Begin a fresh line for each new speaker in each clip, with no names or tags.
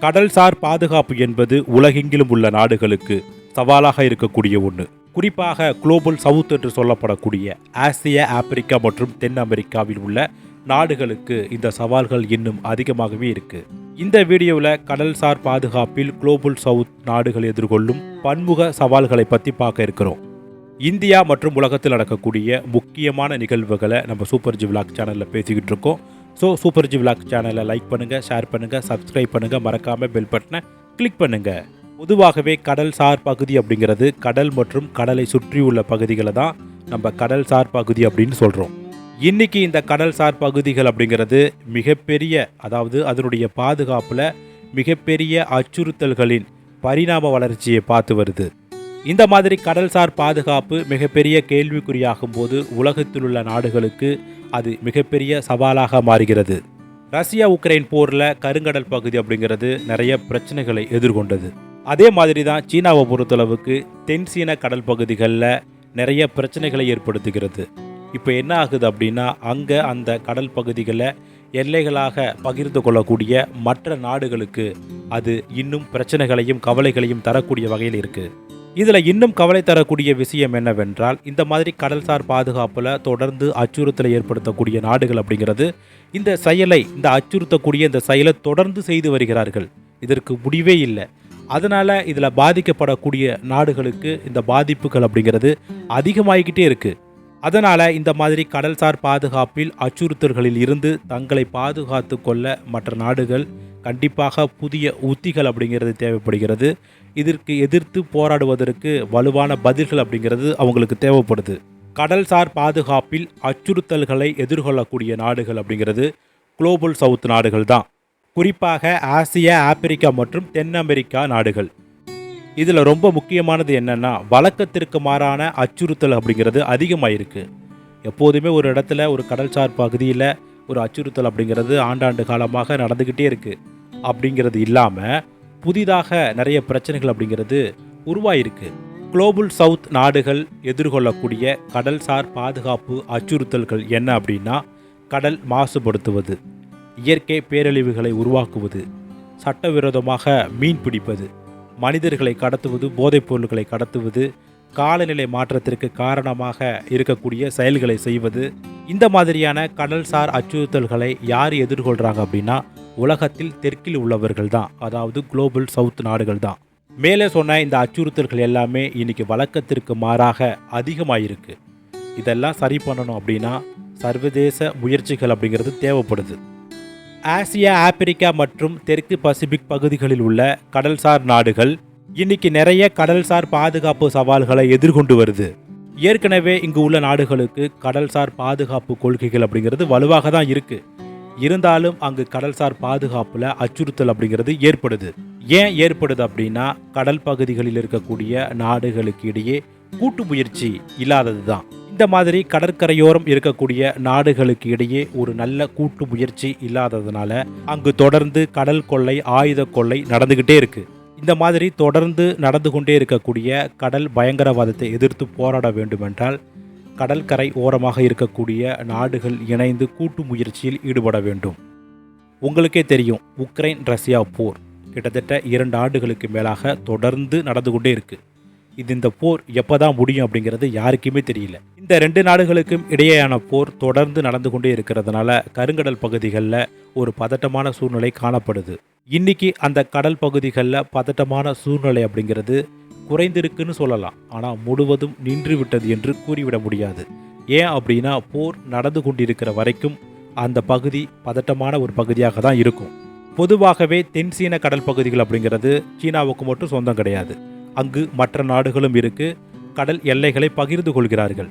கடல்சார் பாதுகாப்பு என்பது உலகெங்கிலும் உள்ள நாடுகளுக்கு சவாலாக இருக்கக்கூடிய ஒன்று குறிப்பாக குளோபல் சவுத் என்று சொல்லப்படக்கூடிய ஆசியா ஆப்பிரிக்கா மற்றும் தென் அமெரிக்காவில் உள்ள நாடுகளுக்கு இந்த சவால்கள் இன்னும் அதிகமாகவே இருக்கு. இந்த வீடியோவில் கடல்சார் பாதுகாப்பில் குளோபல் சவுத் நாடுகள் எதிர்கொள்ளும் பன்முக சவால்களை பற்றி பார்க்க இருக்கிறோம். இந்தியா மற்றும் உலகத்தில் நடக்கக்கூடிய முக்கியமான நிகழ்வுகளை நம்ம சூப்பர் ஜிவ்லாக் சேனலில் பேசிக்கிட்டு இருக்கோம். ஸோ சூப்பர் ஜி விளாக் சேனலை லைக் பண்ணுங்கள் ஷேர் பண்ணுங்கள் சப்ஸ்கிரைப் பண்ணுங்கள் மறக்காமல் பெல் பட்டனை கிளிக் பண்ணுங்கள் பொதுவாகவே கடல் சார் பகுதி அப்படிங்கிறது கடல் மற்றும் கடலை சுற்றியுள்ள பகுதிகளை தான் நம்ம கடல் சார் பகுதி அப்படின்னு சொல்கிறோம் இன்னைக்கு இந்த கடல் சார் பகுதிகள் அப்படிங்கிறது மிகப்பெரிய அதாவது அதனுடைய பாதுகாப்பில் மிகப்பெரிய அச்சுறுத்தல்களின் பரிணாம வளர்ச்சியை பார்த்து வருது. இந்த மாதிரி கடல்சார் பாதுகாப்பு மிகப்பெரிய கேள்விக்குறியாகும் போது உலகத்தில் உள்ள நாடுகளுக்கு அது மிகப்பெரிய சவாலாக மாறுகிறது. ரஷ்யா உக்ரைன் போரில் கருங்கடல் பகுதி அப்படிங்கிறது நிறைய பிரச்சனைகளை எதிர்கொண்டது. அதே மாதிரி தான் சீனாவை பொறுத்தளவுக்கு தென் சீன கடல் பகுதிகளில் நிறைய பிரச்சனைகளை ஏற்படுத்துகிறது. இப்போ என்ன ஆகுது அப்படின்னா அங்கே அந்த கடல் பகுதிகளை எல்லைகளாக பகிர்ந்து கொள்ளக்கூடிய மற்ற நாடுகளுக்கு அது இன்னும் பிரச்சனைகளையும் கவலைகளையும் தரக்கூடிய வகையில் இருக்குது இதில் இன்னும் கவலை தரக்கூடிய விஷயம் என்னவென்றால் இந்த மாதிரி கடல்சார் பாதுகாப்பில் தொடர்ந்து அச்சுறுத்தலை ஏற்படுத்தக்கூடிய நாடுகள் அப்படிங்கிறது இந்த செயலை இந்த அச்சுறுத்தக்கூடிய இந்த செயலை தொடர்ந்து செய்து வருகிறார்கள். இதற்கு முடிவே இல்லை. அதனால் இதில் பாதிக்கப்படக்கூடிய நாடுகளுக்கு இந்த பாதிப்புகள் அப்படிங்கிறது அதிகமாகிக்கிட்டே இருக்குது அதனால் இந்த மாதிரி கடல்சார் பாதுகாப்பில் அச்சுறுத்தல்களில் இருந்து தங்களை பாதுகாத்து கொள்ள மற்ற நாடுகள் கண்டிப்பாக புதிய உத்திகள் அப்படிங்கிறது தேவைப்படுகிறது. இதற்கு எதிர்த்து போராடுவதற்கு வலுவான பதில்கள் அப்படிங்கிறது அவங்களுக்கு தேவைப்படுது. கடல்சார் பாதுகாப்பில் அச்சுறுத்தல்களை எதிர்கொள்ளக்கூடிய நாடுகள் அப்படிங்கிறது குளோபல் சவுத் நாடுகள் தான். குறிப்பாக ஆசியா ஆப்பிரிக்கா மற்றும் தென் அமெரிக்கா நாடுகள். இதில் ரொம்ப முக்கியமானது என்னென்னா வழக்கத்திற்கு மாறான அச்சுறுத்தல் அப்படிங்கிறது அதிகமாயிருக்கு. எப்போதுமே ஒரு இடத்துல ஒரு கடல்சார் பகுதியில் ஒரு அச்சுறுத்தல் அப்படிங்கிறது ஆண்டாண்டு காலமாக நடந்துக்கிட்டே இருக்குது அப்படிங்கிறது இல்லாமல் புதிதாக நிறைய பிரச்சனைகள் அப்படிங்கிறது உருவாயிருக்கு. குளோபல் சவுத் நாடுகள் எதிர்கொள்ளக்கூடிய கடல்சார் பாதுகாப்பு அச்சுறுத்தல்கள் என்ன அப்படின்னா கடல் மாசுபடுத்துவது இயற்கை பேரழிவுகளை உருவாக்குவது சட்டவிரோதமாக மீன் பிடிப்பது மனிதர்களை கடத்துவது போதைப் பொருட்களை கடத்துவது காலநிலை மாற்றத்திற்கு காரணமாக இருக்கக்கூடிய செயல்களை செய்வது இந்த மாதிரியான கடல்சார் அச்சுறுத்தல்களை யார் எதிர்கொள்கிறாங்க அப்படின்னா உலகத்தில் தெற்கில் உள்ளவர்கள் தான். அதாவது குளோபல் சவுத் நாடுகள் தான். மேலே சொன்ன இந்த அச்சுறுத்தல்கள் எல்லாமே இன்னைக்கு வழக்கத்திற்கு மாறாக அதிகமாயிருக்கு. இதெல்லாம் சரி பண்ணணும் அப்படின்னா சர்வதேச முயற்சிகள் அப்படிங்கிறது தேவைப்படுது. ஆசியா ஆப்பிரிக்கா மற்றும் தெற்கு பசிபிக் பகுதிகளில் உள்ள கடல்சார் நாடுகள் இன்னைக்கு நிறைய கடல்சார் பாதுகாப்பு சவால்களை எதிர்கொண்டு வருது. ஏற்கனவே இங்கு உள்ள நாடுகளுக்கு கடல்சார் பாதுகாப்பு கொள்கைகள் அப்படிங்கிறது வலுவாக தான் இருக்குது இருந்தாலும் அங்கு கடல்சார் பாதுகாப்புல அச்சுறுத்தல் அப்படிங்கிறது ஏற்படுது. ஏன் ஏற்படுது அப்படின்னா கடல் பகுதிகளில் இருக்கக்கூடிய நாடுகளுக்கு இடையே கூட்டு முயற்சி இல்லாதது தான் இந்த மாதிரி கடற்கரையோரம் இருக்கக்கூடிய நாடுகளுக்கு இடையே ஒரு நல்ல கூட்டு முயற்சி இல்லாததுனால அங்கு தொடர்ந்து கடல் கொள்ளை ஆயுத கொள்ளை நடந்துகிட்டே இருக்கு. இந்த மாதிரி தொடர்ந்து நடந்து கொண்டே இருக்கக்கூடிய கடல் பயங்கரவாதத்தை எதிர்த்து போராட வேண்டுமென்றால் கடற்கரை ஓரமாக இருக்கக்கூடிய நாடுகள் இணைந்து கூட்டு முயற்சியில் ஈடுபட வேண்டும். உங்களுக்கே தெரியும் உக்ரைன் ரஷ்யா போர் கிட்டத்தட்ட இரண்டு ஆண்டுகளுக்கு மேலாக தொடர்ந்து நடந்து கொண்டே இருக்கு. இது இந்த போர் எப்பதான் முடியும் அப்படிங்கிறது யாருக்குமே தெரியல. இந்த ரெண்டு நாடுகளுக்கும் இடையேயான போர் தொடர்ந்து நடந்து கொண்டே இருக்கிறதுனால கருங்கடல் பகுதிகளில் ஒரு பதட்டமான சூழ்நிலை காணப்படுது. இன்னைக்கு அந்த கடல் பகுதிகளில் பதட்டமான சூழ்நிலை அப்படிங்கிறது குறைந்திருக்குன்னு சொல்லலாம். ஆனால் முழுவதும் நின்று விட்டது என்று கூறிவிட முடியாது. ஏன் அப்படின்னா போர் நடந்து கொண்டிருக்கிற வரைக்கும் அந்த பகுதி பதட்டமான ஒரு பகுதியாக தான் இருக்கும். பொதுவாகவே தென் சீன கடல் பகுதிகள் அப்படிங்கிறது சீனாவுக்கு மட்டும் சொந்தம் கிடையாது. அங்கு மற்ற நாடுகளும் இருக்கு. கடல் எல்லைகளை பகிர்ந்து கொள்கிறார்கள்.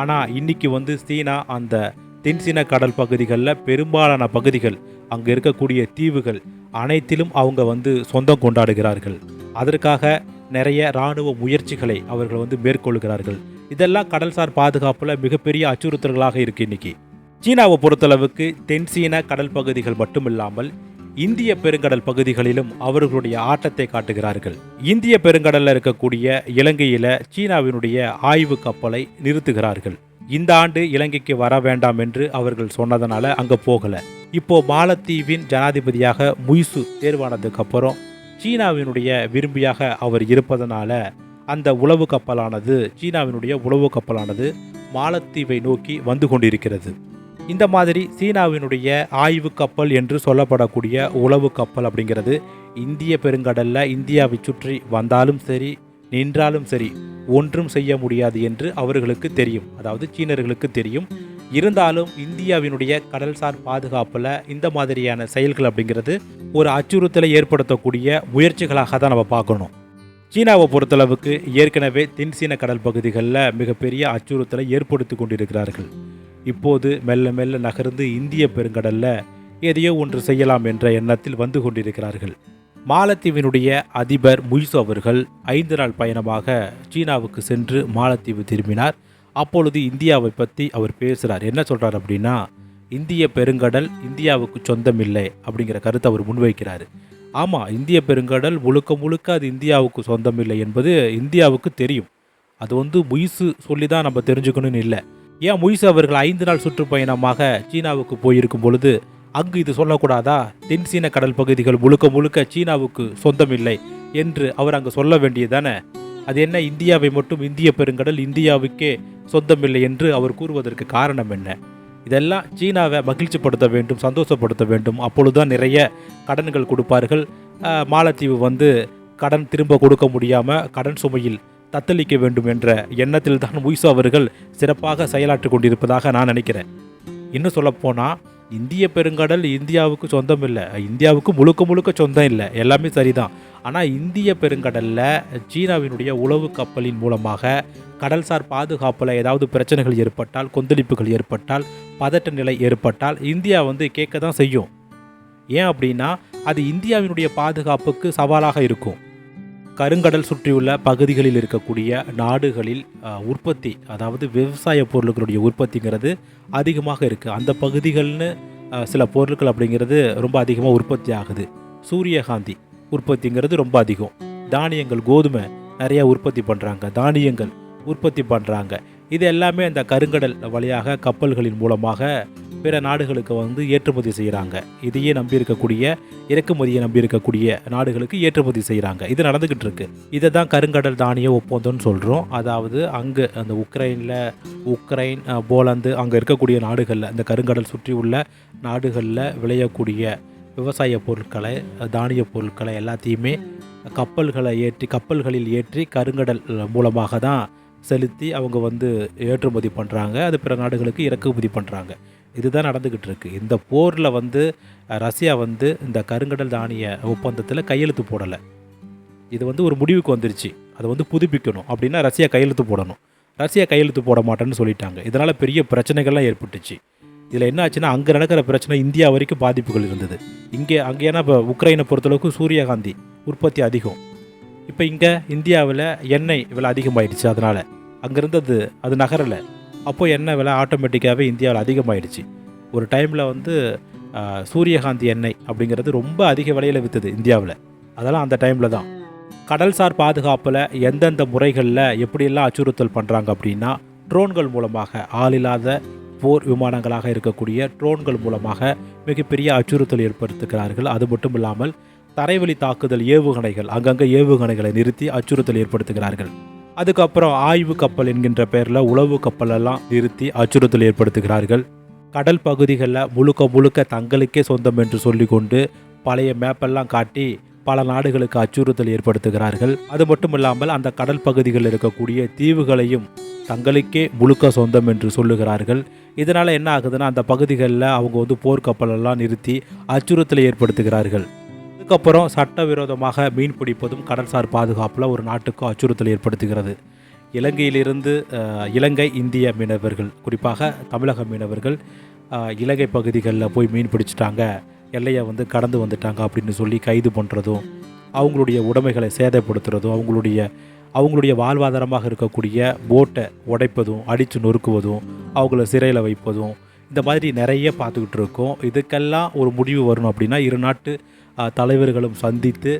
ஆனால் இன்னைக்கு வந்து சீனா அந்த தென்சீன கடல் பகுதிகளில் பெரும்பாலான பகுதிகள் அங்கே இருக்கக்கூடிய தீவுகள் அனைத்திலும் அவங்க வந்து சொந்தம் கொண்டாடுகிறார்கள். அதற்காக நிறைய இராணுவ முயற்சிகளை அவர்கள் வந்து மேற்கொள்கிறார்கள். இதெல்லாம் கடல்சார் பாதுகாப்பில் மிகப்பெரிய அச்சுறுத்தல்களாக இருக்கு இன்னைக்கு. சீனாவை பொறுத்தளவுக்கு தென்சீன கடல் பகுதிகள் மட்டுமில்லாமல் இந்திய பெருங்கடல் பகுதிகளிலும் அவர்களுடைய ஆட்டத்தை காட்டுகிறார்கள். இந்திய பெருங்கடலில் இருக்கக்கூடிய இலங்கையில் சீனாவினுடைய ஆய்வு கப்பலை நிறுத்துகிறார்கள். இந்த ஆண்டு இலங்கைக்கு வர வேண்டாம் என்று அவர்கள் சொன்னதனால அங்கே போகலை. இப்போ மாலத்தீவின் ஜனாதிபதியாக முய்சு தேர்வானதுக்கு அப்புறம் சீனாவினுடைய விரும்பியாக அவர் இருப்பதனால அந்த உளவு கப்பலானது சீனாவினுடைய உளவு கப்பலானது மாலத்தீவை நோக்கி வந்து கொண்டிருக்கிறது. இந்த மாதிரி சீனாவினுடைய ஆய்வு கப்பல் என்று சொல்லப்படக்கூடிய உளவு கப்பல் அப்படிங்கிறது இந்திய பெருங்கடலில் இந்தியாவை சுற்றி வந்தாலும் சரி நின்றாலும் சரி ஒன்றும் செய்ய முடியாது என்று அவர்களுக்கு தெரியும். அதாவது சீனர்களுக்கு தெரியும். இருந்தாலும் இந்தியாவினுடைய கடல்சார் பாதுகாப்பில் இந்த மாதிரியான செயல்கள் அப்படிங்கிறது ஒரு அச்சுறுத்தலை ஏற்படுத்தக்கூடிய முயற்சிகளாக தான் நம்ம பார்க்கணும். சீனாவை பொறுத்தளவுக்கு ஏற்கனவே தென்சீன கடல் பகுதிகளில் மிகப்பெரிய அச்சுறுத்தலை ஏற்படுத்தி கொண்டிருக்கிறார்கள். இப்போது மெல்ல மெல்ல நகர்ந்து இந்திய பெருங்கடலில் எதையோ ஒன்று செய்யலாம் என்ற எண்ணத்தில் வந்து கொண்டிருக்கிறார்கள். மாலத்தீவினுடைய அதிபர் முய்சு அவர்கள் ஐந்து நாள் பயணமாக சீனாவுக்கு சென்று மாலத்தீவு திரும்பினார். அப்பொழுது இந்தியாவை பற்றி அவர் பேசுகிறார் என்ன சொல்கிறார் அப்படின்னா இந்திய பெருங்கடல் இந்தியாவுக்கு சொந்தமில்லை அப்படிங்கிற கருத்தை அவர் முன்வைக்கிறார். ஆமாம் இந்திய பெருங்கடல் முழுக்க முழுக்க அது இந்தியாவுக்கு சொந்தமில்லை என்பது இந்தியாவுக்கு தெரியும். அது வந்து முய்சு சொல்லி தான் நம்ம தெரிஞ்சுக்கணும்னு இல்லை. ஏன் முய்சு அவர்கள் ஐந்து நாள் சுற்றுப்பயணமாக சீனாவுக்கு போயிருக்கும் பொழுது அங்கு இது சொல்லக்கூடாதா? தென்சீன கடல் பகுதிகள் முழுக்க முழுக்க சீனாவுக்கு சொந்தமில்லை என்று அவர் அங்கு சொல்ல வேண்டியதானே அது என்ன? இந்தியாவை மட்டும் இந்திய பெருங்கடல் இந்தியாவுக்கே சொந்தமில்லை என்று அவர் கூறுவதற்கு காரணம் என்ன? இதெல்லாம் சீனாவை மகிழ்ச்சிப்படுத்த வேண்டும் சந்தோஷப்படுத்த வேண்டும். அப்பொழுதுதான் நிறைய கடன்கள் கொடுப்பார்கள். மாலத்தீவு வந்து கடன் திரும்ப கொடுக்க முடியாமல் கடன் சுமையில் தத்தளிக்க வேண்டும் என்ற எண்ணத்தில் தான் முய்சு அவர்கள் சிறப்பாக செயலாற்றி கொண்டிருப்பதாக நான் நினைக்கிறேன். இன்னும் சொல்லப்போனால் இந்திய பெருங்கடல் இந்தியாவுக்கு சொந்தம் இல்லை இந்தியாவுக்கு முழுக்க முழுக்க சொந்தம் இல்லை. எல்லாமே சரிதான். ஆனால் இந்திய பெருங்கடலில் சீனாவினுடைய உளவு கப்பலின் மூலமாக கடல்சார் பாதுகாப்பில் ஏதாவது பிரச்சனைகள் ஏற்பட்டால் கொந்தளிப்புகள் ஏற்பட்டால் பதட்ட நிலை ஏற்பட்டால் இந்தியா வந்து கேட்க தான் செய்யும். ஏன் அப்படின்னா அது இந்தியாவினுடைய பாதுகாப்புக்கு சவாலாக இருக்கும். கருங்கடல் சுற்றியுள்ள பகுதிகளில் இருக்கக்கூடிய நாடுகளில் உற்பத்தி அதாவது விவசாய பொருட்களுடைய உற்பத்திங்கிறது அதிகமாக இருக்குது அந்த பகுதிகள்னு சில பொருட்கள் அப்படிங்கிறது ரொம்ப அதிகமாக உற்பத்தி ஆகுது. சூரியகாந்தி உற்பத்திங்கிறது ரொம்ப அதிகம். தானியங்கள் கோதுமை நிறையா உற்பத்தி பண்ணுறாங்க தானியங்கள் உற்பத்தி பண்ணுறாங்க இது எல்லாமே அந்த கருங்கடல் வழியாக கப்பல்களின் மூலமாக பிற நாடுகளுக்கு வந்து ஏற்றுமதி செய்கிறாங்க இதையே நம்பி இருக்கக்கூடிய இறக்குமதியை நம்பி இருக்கக்கூடிய நாடுகளுக்கு ஏற்றுமதி செய்கிறாங்க இது நடந்துக்கிட்டு இருக்கு இதை தான் கருங்கடல் தானிய ஒப்பந்தம்னு சொல்கிறோம் அதாவது அங்கே அந்த உக்ரைனில் உக்ரைன் போலந்து அங்கே இருக்கக்கூடிய நாடுகளில் இந்த கருங்கடல் சுற்றி உள்ள நாடுகளில் விளையக்கூடிய விவசாய பொருட்களை தானிய பொருட்களை எல்லாத்தையுமே கப்பல்களை ஏற்றி கப்பல்களில் ஏற்றி கருங்கடல் மூலமாக தான் செலுத்தி அவங்க வந்து ஏற்றுமதி பண்ணுறாங்க அது பிற நாடுகளுக்கு இறக்குமதி பண்ணுறாங்க இதுதான் நடந்துக்கிட்டு இருக்கு. இந்த போரில் வந்து ரஷ்யா வந்து இந்த கருங்கடல் தானிய ஒப்பந்தத்தில் கையெழுத்து போடலை. இது வந்து ஒரு முடிவுக்கு வந்துருச்சு. அதை வந்து புதுப்பிக்கணும். அப்படின்னா ரஷ்யா கையெழுத்து போடணும். ரஷ்யா கையெழுத்து போட மாட்டேன்னு சொல்லிட்டாங்க. இதனால் பெரிய பிரச்சனைகள்லாம் ஏற்பட்டுச்சு. இதில் என்ன ஆச்சுன்னா அங்கே நடக்கிற பிரச்சனை இந்தியா வரைக்கும் பாதிப்புகள் இருந்தது. இங்கே அங்கே ஏன்னா இப்போ உக்ரைனை பொறுத்தளவுக்கு சூரியகாந்தி உற்பத்தி அதிகம். இப்போ இங்கே இந்தியாவில் எண்ணெய் விலை அதிகமாயிடுச்சு அதனால். அங்கேருந்து அது அது நகரலை. அப்போது எண்ணெய் விலை ஆட்டோமேட்டிக்காகவே இந்தியாவில் அதிகமாயிடுச்சு. ஒரு டைமில் வந்து சூரியகாந்தி எண்ணெய் அப்படிங்கிறது ரொம்ப அதிக விலையில் விற்றுது இந்தியாவில். அதெல்லாம் அந்த டைமில் தான். கடல்சார் பாதுகாப்பில் எந்தெந்த முறைகளில் எப்படியெல்லாம் அச்சுறுத்தல் பண்ணுறாங்க அப்படின்னா ட்ரோன்கள் மூலமாக ஆளில்லாத போர் விமானங்களாக இருக்கக்கூடிய ட்ரோன்கள் மூலமாக மிகப்பெரிய அச்சுறுத்தல் ஏற்படுத்துகிறார்கள். அது மட்டும் இல்லாமல் தரைவழி தாக்குதல் ஏவுகணைகள் அங்கங்கே ஏவுகணைகளை நிறுத்தி அச்சுறுத்தல் ஏற்படுத்துகிறார்கள். அதுக்கப்புறம் ஆய்வு கப்பல் என்கின்ற பெயரில் உளவு கப்பலெல்லாம் நிறுத்தி அச்சுறுத்தல் ஏற்படுத்துகிறார்கள். கடல் பகுதிகளில் முழுக்க முழுக்க தங்களுக்கே சொந்தம் என்று சொல்லிக்கொண்டு பழைய மேப்பெல்லாம் காட்டி பல நாடுகளுக்கு அச்சுறுத்தல் ஏற்படுத்துகிறார்கள். அது மட்டும் இல்லாமல் அந்த கடல் பகுதிகளில் இருக்கக்கூடிய தீவுகளையும் தங்களுக்கே முழுக்க சொந்தம் என்று சொல்லுகிறார்கள். இதனால் என்ன ஆகுதுன்னா அந்த பகுதிகளில் அவங்க வந்து போர்க்கப்பலெல்லாம் நிறுத்தி அச்சுறுத்தலை ஏற்படுத்துகிறார்கள். அதுக்கப்புறம் சட்டவிரோதமாக மீன் பிடிப்பதும் கடல்சார் பாதுகாப்பில் ஒரு நாட்டுக்கு அச்சுறுத்தல் ஏற்படுத்துகிறது. இலங்கையிலிருந்து இலங்கை இந்திய மீனவர்கள் குறிப்பாக தமிழக மீனவர்கள் இலங்கை பகுதிகளில் போய் மீன் பிடிச்சிட்டாங்க எல்லையை வந்து கடந்து வந்துட்டாங்க அப்படின்னு சொல்லி கைது பண்ணுறதும் அவங்களுடைய உடைமைகளை சேதப்படுத்துறதும் அவங்களுடைய அவங்களுடைய வாழ்வாதாரமாக இருக்கக்கூடிய போட்டை உடைப்பதும் அடித்து நொறுக்குவதும் அவங்கள சிறையில் வைப்பதும் இந்த மாதிரி நிறைய பார்த்துக்கிட்டு இருக்கோம். இதுக்கெல்லாம் ஒரு முடிவு வரணும் அப்படின்னா இரு நாட்டு தலைவர்களும் சந்தித்து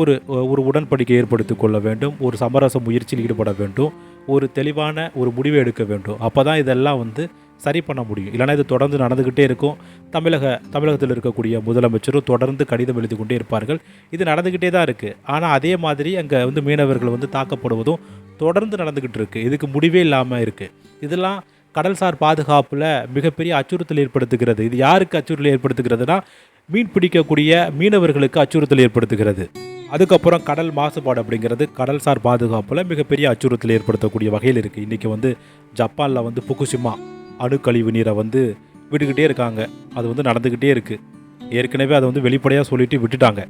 ஒரு ஒரு உடன்படிக்கை ஏற்படுத்தி கொள்ள வேண்டும் ஒரு சமரச முயற்சியில் ஈடுபட வேண்டும் ஒரு தெளிவான ஒரு முடிவை எடுக்க வேண்டும். அப்போ தான் இதெல்லாம் வந்து சரி பண்ண முடியும். இல்லைனா இது தொடர்ந்து நடந்துக்கிட்டே இருக்கும். தமிழக தமிழகத்தில் இருக்கக்கூடிய முதலமைச்சரும் தொடர்ந்து கடிதம் எழுதி கொண்டே இருப்பார்கள். இது நடந்துக்கிட்டே தான் இருக்குது ஆனால் அதே மாதிரி அங்கே வந்து மீனவர்கள் வந்து தாக்கப்படுவதும் தொடர்ந்து நடந்துக்கிட்டு இருக்குது இதுக்கு முடிவே இல்லாமல் இருக்குது இதெல்லாம் கடல்சார் பாதுகாப்பில் மிகப்பெரிய அச்சுறுத்தல் ஏற்படுத்துகிறது. இது யாருக்கு அச்சுறுத்தல் ஏற்படுத்துகிறதுனா மீன் பிடிக்கக்கூடிய மீனவர்களுக்கு அச்சுறுத்தல் ஏற்படுத்துகிறது. அதுக்கப்புறம் கடல் மாசுபாடு அப்படிங்கிறது கடல்சார் பாதுகாப்பில் மிகப்பெரிய அச்சுறுத்தல் ஏற்படுத்தக்கூடிய வகையில் இருக்குது இன்றைக்கி வந்து ஜப்பானில் வந்து புக்குசிமா அணுக்கழிவு நீரை வந்து விட்டுக்கிட்டே இருக்காங்க. அது வந்து நடந்துக்கிட்டே இருக்குது ஏற்கனவே அதை வந்து வெளிப்படையாக சொல்லிட்டு விட்டுட்டாங்க.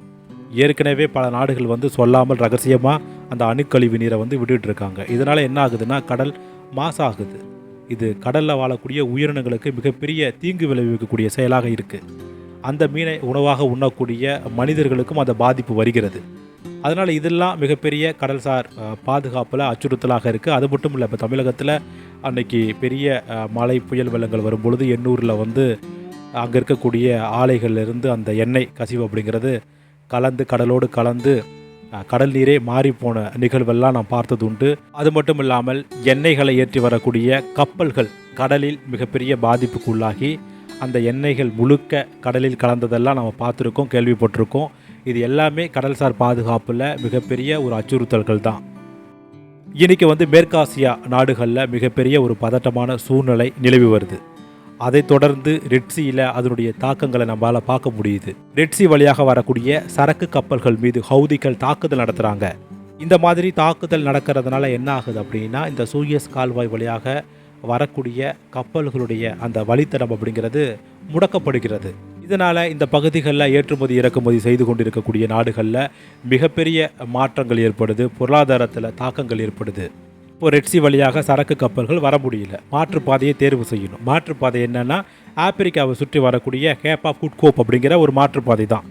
ஏற்கனவே பல நாடுகள் வந்து சொல்லாமல் ரகசியமாக அந்த அணுக்கழிவு நீரை வந்து விட்டுட்டு இருக்காங்க. இதனால் என்ன ஆகுதுன்னா கடல் மாசாகுது. இது கடலில் வாழக்கூடிய உயிரினங்களுக்கு மிகப்பெரிய தீங்கு விளைவிக்கக்கூடிய செயலாக இருக்குது அந்த மீனை உணவாக உண்ணக்கூடிய மனிதர்களுக்கும் அந்த பாதிப்பு வருகிறது. அதனால் இதெல்லாம் மிகப்பெரிய கடல்சார் பாதுகாப்பில் அச்சுறுத்தலாக இருக்குது அது மட்டும் இல்லை இப்போ தமிழகத்தில் அன்னைக்கு பெரிய மழை புயல் வெள்ளங்கள் வரும்பொழுது எண்ணூரில் வந்து அங்கே இருக்கக்கூடிய ஆலைகள்ல இருந்து அந்த எண்ணெய் கசிவு அப்படிங்கிறது கலந்து கடலோடு கலந்து கடல் நீரே மாறிப்போன நிகழ்வெல்லாம் நான் பார்த்தது உண்டு. அது மட்டும் இல்லாமல் எண்ணெய்களை ஏற்றி வரக்கூடிய கப்பல்கள் கடலில் மிகப்பெரிய பாதிப்புக்கு உள்ளாகி அந்த எண்ணெய்கள் முழுக்க கடலில் கலந்ததெல்லாம் நம்ம பார்த்துருக்கோம் கேள்விப்பட்டிருக்கோம். இது எல்லாமே கடல்சார் பாதுகாப்பில் மிகப்பெரிய ஒரு அச்சுறுத்தல்கள் தான். இன்றைக்கி வந்து மேற்காசியா நாடுகளில் மிகப்பெரிய ஒரு பதட்டமான சூழ்நிலை நிலவி வருது. அதைத் தொடர்ந்து ரெட்சியில் அதனுடைய தாக்கங்களை நம்மளால் பார்க்க முடியுது. ரெட்சி வழியாக வரக்கூடிய சரக்கு கப்பல்கள் மீது ஹவுதிகள் தாக்குதல் நடத்துகிறாங்க இந்த மாதிரி தாக்குதல் நடக்கிறதுனால என்ன ஆகுது அப்படின்னா இந்த சூயஸ் கால்வாய் வழியாக வரக்கூடிய கப்பல்களுடைய அந்த வழித்தடம் அப்படிங்கிறது முடக்கப்படுகிறது. இதனால் இந்த பகுதிகளில் ஏற்றுமதி இறக்குமதி செய்து கொண்டிருக்கக்கூடிய நாடுகளில் மிகப்பெரிய மாற்றங்கள் ஏற்படுது பொருளாதாரத்தில் தாக்கங்கள் ஏற்படுது. இப்போ ரெட்சி வழியாக சரக்கு கப்பல்கள் வர முடியல. மாற்றுப்பாதையை தேர்வு செய்யணும். மாற்றுப்பாதை என்னென்னா ஆப்பிரிக்காவை சுற்றி வரக்கூடிய கேப் ஆஃப் குட்கோப் அப்படிங்கிற ஒரு மாற்றுப்பாதை தான்.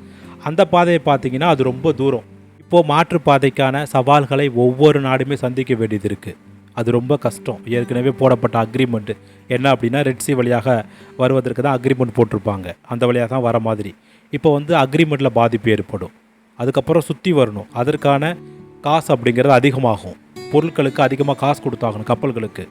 அந்த பாதையை பார்த்தீங்கன்னா அது ரொம்ப தூரம். இப்போது மாற்றுப்பாதைக்கான சவால்களை ஒவ்வொரு நாடுமே சந்திக்க வேண்டியது இருக்குது அது ரொம்ப கஷ்டம். ஏற்கனவே போடப்பட்ட அக்ரிமெண்ட்டு என்ன அப்படின்னா ரெட்சி வழியாக வருவதற்கு தான் அக்ரிமெண்ட் போட்டிருப்பாங்க. அந்த வழியாக தான் வர மாதிரி. இப்போ வந்து அக்ரிமெண்ட்டில் பாதிப்பு ஏற்படும். அதுக்கப்புறம் சுற்றி வரணும். அதற்கான காசு அப்படிங்கிறது அதிகமாகும். பொருட்களுக்கு அதிகமாக காசு கொடுத்தாகணும் கப்பல்களுக்கு.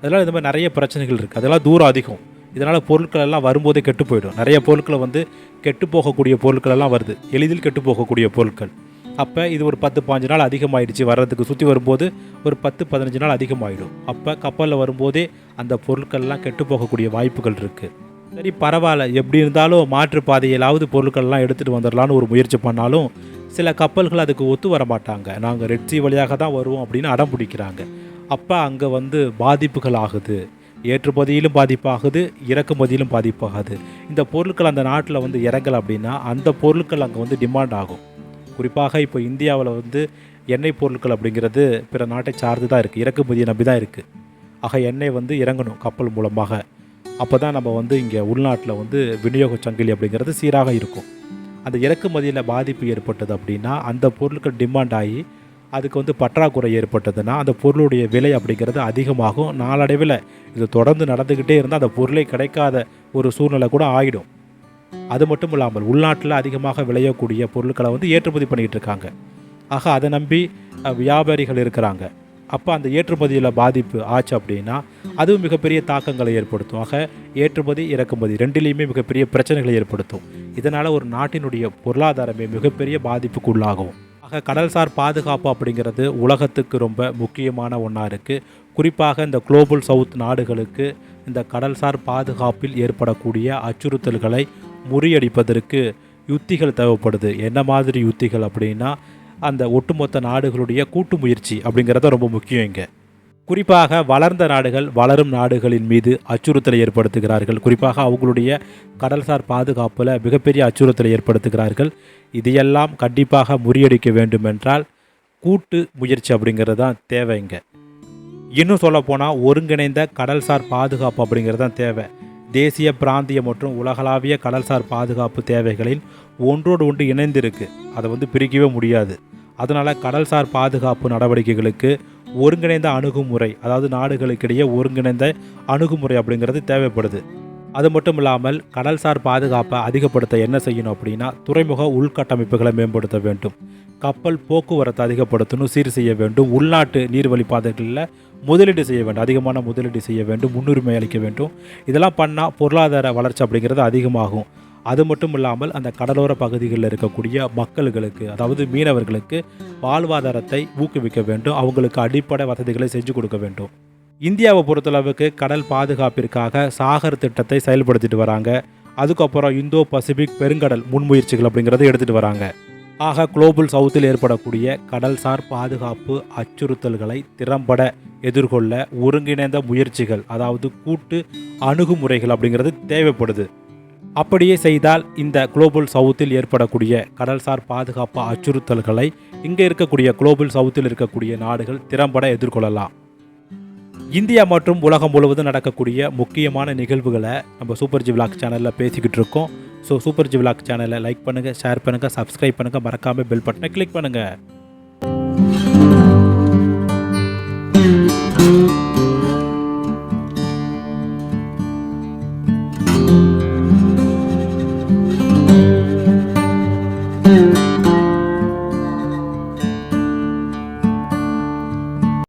அதனால் இந்த மாதிரி நிறைய பிரச்சனைகள் இருக்குது அதெல்லாம் தூரம் அதிகம். இதனால் பொருட்கள் எல்லாம் வரும்போதே கெட்டு போயிடும். நிறைய பொருட்களை வந்து கெட்டு போகக்கூடிய பொருட்கள் எல்லாம் வருது. எளிதில் கெட்டு போகக்கூடிய பொருட்கள். அப்போ இது ஒரு பத்து பாஞ்சு நாள் அதிகமாயிடுச்சு. வர்றதுக்கு சுற்றி வரும்போது ஒரு பத்து பதினஞ்சு நாள் அதிகமாகிடும் அப்போ கப்பலில் வரும்போதே அந்த பொருட்கள்லாம் கெட்டு போகக்கூடிய வாய்ப்புகள் இருக்குது சரி பரவாயில்ல. எப்படி இருந்தாலும் மாற்றுப்பாதையிலாவது பொருட்கள்லாம் எடுத்துகிட்டு வந்துடலான்னு ஒரு முயற்சி பண்ணாலும் சில கப்பல்கள் அதுக்கு ஒத்து வர மாட்டாங்க. நாங்கள் ரெட்சி வழியாக தான் வருவோம் அப்படின்னு அடம் பிடிக்கிறாங்க. அப்போ அங்கே வந்து பாதிப்புகள் ஆகுது. ஏற்றுமதியிலும் பாதிப்பாகுது இறக்குமதியிலும் பாதிப்பாகுது. இந்த பொருட்கள் அந்த நாட்டில் வந்து இறங்கலை அப்படின்னா அந்த பொருட்கள் அங்கே வந்து டிமாண்ட் ஆகும். குறிப்பாக இப்போ இந்தியாவில் வந்து எண்ணெய் பொருட்கள் அப்படிங்கிறது பிற நாட்டை சார்ந்து தான் இருக்குது இறக்குமதியை நம்பி தான் இருக்குது ஆக எண்ணெய் வந்து இறங்கணும் கப்பல் மூலமாக. அப்போ தான் நம்ம வந்து இங்கே உள்நாட்டில் வந்து விநியோக சங்கிலி அப்படிங்கிறது சீராக இருக்கும். அந்த இறக்குமதியில் பாதிப்பு ஏற்பட்டது அப்படின்னா அந்த பொருட்கள் டிமாண்ட் ஆகி அதுக்கு வந்து பற்றாக்குறை ஏற்பட்டதுன்னா அந்த பொருளுடைய விலை அப்படிங்கிறது அதிகமாகும். நாளடைவில் இது தொடர்ந்து நடந்துக்கிட்டே இருந்தால் அந்த பொருளே கிடைக்காத ஒரு சூழ்நிலை கூட ஆகிடும் அது மட்டும் இல்லாமல் உள்நாட்டில் அதிகமாக விளையக்கூடிய பொருட்களை வந்து ஏற்றுமதி பண்ணிகிட்டு இருக்காங்க. ஆக அதை நம்பி வியாபாரிகள் இருக்கிறாங்க. அப்போ அந்த ஏற்றுமதியில் பாதிப்பு ஆச்சு அப்படின்னா அதுவும் மிகப்பெரிய தாக்கங்களை ஏற்படுத்தும். ஆக ஏற்றுமதி இறக்குமதி ரெண்டுலேயுமே மிகப்பெரிய பிரச்சனைகளை ஏற்படுத்தும். இதனால் ஒரு நாட்டினுடைய பொருளாதாரமே மிகப்பெரிய பாதிப்புக்கு உள்ளாகும் ஆக கடல்சார் பாதுகாப்பு அப்படிங்கிறது உலகத்துக்கு ரொம்ப முக்கியமான ஒன்றா இருக்குது குறிப்பாக இந்த குளோபல் சவுத் நாடுகளுக்கு இந்த கடல்சார் பாதுகாப்பில் ஏற்படக்கூடிய அச்சுறுத்தல்களை முறியடிப்பதற்கு யுத்திகள் தேவைப்படுது. என்ன மாதிரி யுத்திகள் அப்படின்னா அந்த ஒட்டுமொத்த நாடுகளுடைய கூட்டு முயற்சி அப்படிங்கிறது ரொம்ப முக்கியம் இங்கே. குறிப்பாக வளர்ந்த நாடுகள் வளரும் நாடுகளின் மீது அச்சுறுத்தலை ஏற்படுத்துகிறார்கள். குறிப்பாக அவங்களுடைய கடல்சார் பாதுகாப்பில் மிகப்பெரிய அச்சுறுத்தலை ஏற்படுத்துகிறார்கள். இதையெல்லாம் கண்டிப்பாக முறியடிக்க வேண்டுமென்றால் கூட்டு முயற்சி அப்படிங்கிறது தான் தேவை இங்கே. இன்னும் சொல்லப்போனால் ஒருங்கிணைந்த கடல்சார் பாதுகாப்பு அப்படிங்கிறது தான் தேவை. தேசிய பிராந்திய மற்றும் உலகளாவிய கடல்சார் பாதுகாப்பு தேவைகளில் ஒன்றோடு ஒன்று இணைந்திருக்கு. அதை வந்து பிரிக்கவே முடியாது. அதனால் கடல்சார் பாதுகாப்பு நடவடிக்கைகளுக்கு ஒருங்கிணைந்த அணுகுமுறை அதாவது நாடுகளுக்கிடையே ஒருங்கிணைந்த அணுகுமுறை அப்படிங்கிறது தேவைப்படுது. அது மட்டும் இல்லாமல் கடல்சார் பாதுகாப்பை அதிகப்படுத்த என்ன செய்யணும் அப்படின்னா துறைமுக உள்கட்டமைப்புகளை மேம்படுத்த வேண்டும். கப்பல் போக்குவரத்தை அதிகப்படுத்தணும் சீர் செய்ய வேண்டும். உள்நாட்டு நீர்வழி பாதைகளில் முதலீடு செய்ய வேண்டும். அதிகமான முதலீடு செய்ய வேண்டும். முன்னுரிமை அளிக்க வேண்டும். இதெல்லாம் பண்ணால் பொருளாதார வளர்ச்சி அப்படிங்கிறது அதிகமாகும். அது மட்டும் இல்லாமல் அந்த கடலோர பகுதிகளில் இருக்கக்கூடிய மக்களுக்கு அதாவது மீனவர்களுக்கு வாழ்வாதாரத்தை ஊக்குவிக்க வேண்டும். அவங்களுக்கு அடிப்படை வசதிகளை செஞ்சு கொடுக்க வேண்டும். இந்தியாவை பொறுத்தளவுக்கு கடல் பாதுகாப்பிற்காக சாகர் திட்டத்தை செயல்படுத்திட்டு வராங்க. அதுக்கப்புறம் இந்தோ பசிபிக் பெருங்கடல் முன்முயற்சிகள் அப்படிங்கிறத எடுத்துகிட்டு வராங்க. ஆக குளோபல் சவுத்தில் ஏற்படக்கூடிய கடல்சார் பாதுகாப்பு அச்சுறுத்தல்களை திறம்பட எதிர்கொள்ள ஒருங்கிணைந்த முயற்சிகள் அதாவது கூட்டு அணுகுமுறைகள் அப்படிங்கிறது தேவைப்படுது. அப்படியே செய்தால் இந்த குளோபல் சவுத்தில் ஏற்படக்கூடிய கடல்சார் பாதுகாப்பு அச்சுறுத்தல்களை இங்கே இருக்கக்கூடிய குளோபல் சவுத்தில் இருக்கக்கூடிய நாடுகள் திறம்பட எதிர்கொள்ளலாம். இந்தியா மற்றும் உலகம் முழுவதும் நடக்கக்கூடிய முக்கியமான நிகழ்வுகளை நம்ம சூப்பர் ஜி விளாக் சேனலில் பேசிக்கிட்டு இருக்கோம். ஸோ சூப்பர் ஜி விளாக் சேனலை லைக் பண்ணுங்கள் ஷேர் பண்ணுங்கள் சப்ஸ்கிரைப் பண்ணுங்கள் மறக்காமல் பெல் பட்டனை கிளிக் பண்ணுங்கள்